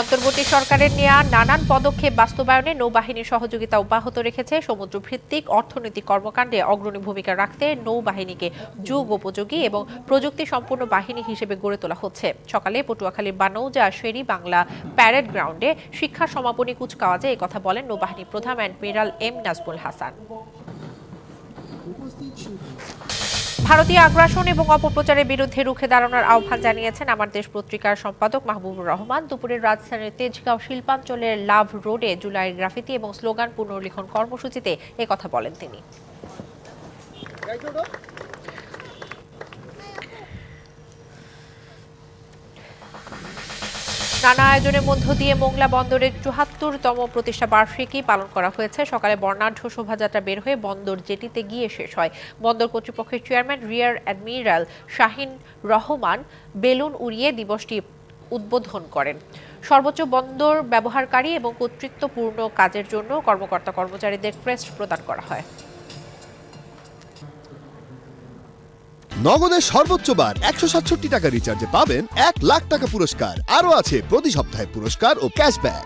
অন্তর্বর্তী সরকারের নেওয়া নানান পদক্ষেপ বাস্তবায়নে নৌবাহিনীর সহযোগিতা অব্যাহত রেখেছে। সমুদ্রভিত্তিক অর্থনৈতিক কর্মকাণ্ডে অগ্রণী ভূমিকা রাখতে নৌবাহিনীকে যুগ উপযোগী এবং প্রযুক্তি সম্পন্ন বাহিনী হিসেবে গড়ে তোলা হচ্ছে। সকালে পটুয়াখালীর বানৌজা শেরি বাংলা প্যারেড গ্রাউন্ডে শিক্ষা সমাপনী কুচকাওয়াজে কথা বলেন নৌবাহিনী প্রধান অ্যাডমিরাল এম নাজমুল হাসান। ভারতীয় আগ্রাসন এবং অপপ্রচারের বিরুদ্ধে রুখে দাঁড়ানোর আহ্বান জানিয়েছেন আমার দেশ পত্রিকার সম্পাদক মাহবুবুর রহমান। দুপুরে রাজধানীর তেজগাঁও শিল্পাঞ্চলের লাভ রোডে জুলাইয়ের গ্রাফিতি এবং স্লোগান পুনর্লিখন কর্মসূচিতে কথা বলেন তিনি। নানা আয়োজনের মধ্য দিয়ে মোংলা বন্দরের চুহাত্তরতম প্রতিষ্ঠা বার্ষিকী পালন করা হয়েছে। সকালে বর্ণাঢ্য শোভাযাত্রা বের হয়ে বন্দর জেটিতে গিয়ে শেষ হয়। বন্দর কর্তৃপক্ষের chairman, rear admiral Shahin Rahman balloon উড়িয়ে দিবসটি উদ্বোধন করেন। সর্বোচ্চ বন্দর ব্যবহারকারী এবং কর্তৃত্বপূর্ণ কাজের জন্য কর্মকর্তা কর্মচারীদের ক্রেস্ট প্রদান করা হয়। নগদের সর্বোচ্চ বার একশো সাতষট্টি টাকা রিচার্জে পাবেন এক লাখ টাকা পুরস্কার। আরও আছে প্রতি সপ্তাহে পুরস্কার ও ক্যাশব্যাক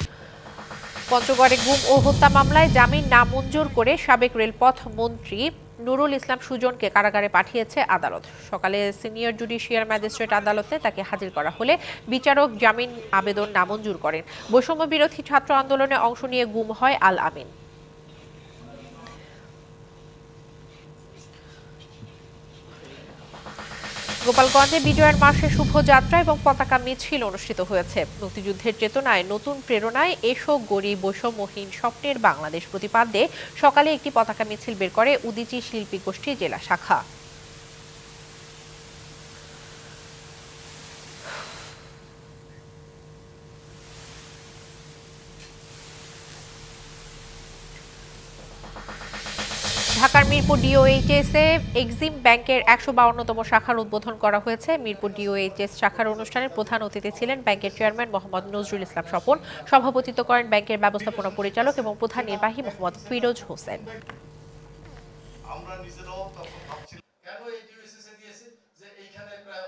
পঞ্চগড়ে গুম ও হত্যা মামলায় জামিন নামঞ্জুর করে সাবেক রেলপথ মন্ত্রী নুরুল ইসলাম সুজনকে কারাগারে পাঠিয়েছে আদালত। সকালে সিনিয়র জুডিশিয়াল ম্যাজিস্ট্রেট আদালতে তাকে হাজির করা হলে বিচারক জামিন আবেদন নামঞ্জুর করেন। বৈষম্য বিরোধী ছাত্র আন্দোলনে অংশ নিয়ে গুম হয় আল আমিন। গোপালগঞ্জে বিজয়ের মাসে শুভযাত্রা এবং পতাকা মিছিল অনুষ্ঠিত হয়েছে। মুক্তিযুদ্ধের চেতনায়, নতুন প্রেরণায় এসো গরিব বৈষম্যহীন স্বপ্নের বাংলাদেশ প্রতিপাদ্যে সকালে একটি পতাকা মিছিল বের করে উদিচি শিল্পী গোষ্ঠী জেলা শাখা। মিরপুর ডিওএইচএসে এক্সিম ব্যাংকের একশো বাউন্নতম শাখার উদ্বোধন করা হয়েছে। মিরপুর ডিওএইচএস শাখার অনুষ্ঠানে প্রধান অতিথি ছিলেন ব্যাংকের চেয়ারম্যান মোহাম্মদ নজরুল ইসলাম স্বপন, সভাপতিত্ব করেন ব্যাংকের ব্যবস্থাপনা পরিচালক এবং প্রধান নির্বাহী মোহাম্মদ ফিরোজ হোসেন। আমরা নিজেরাও তখন ভাবছিলাম, কেন এই দিয়েছে যে এইখানে প্রায়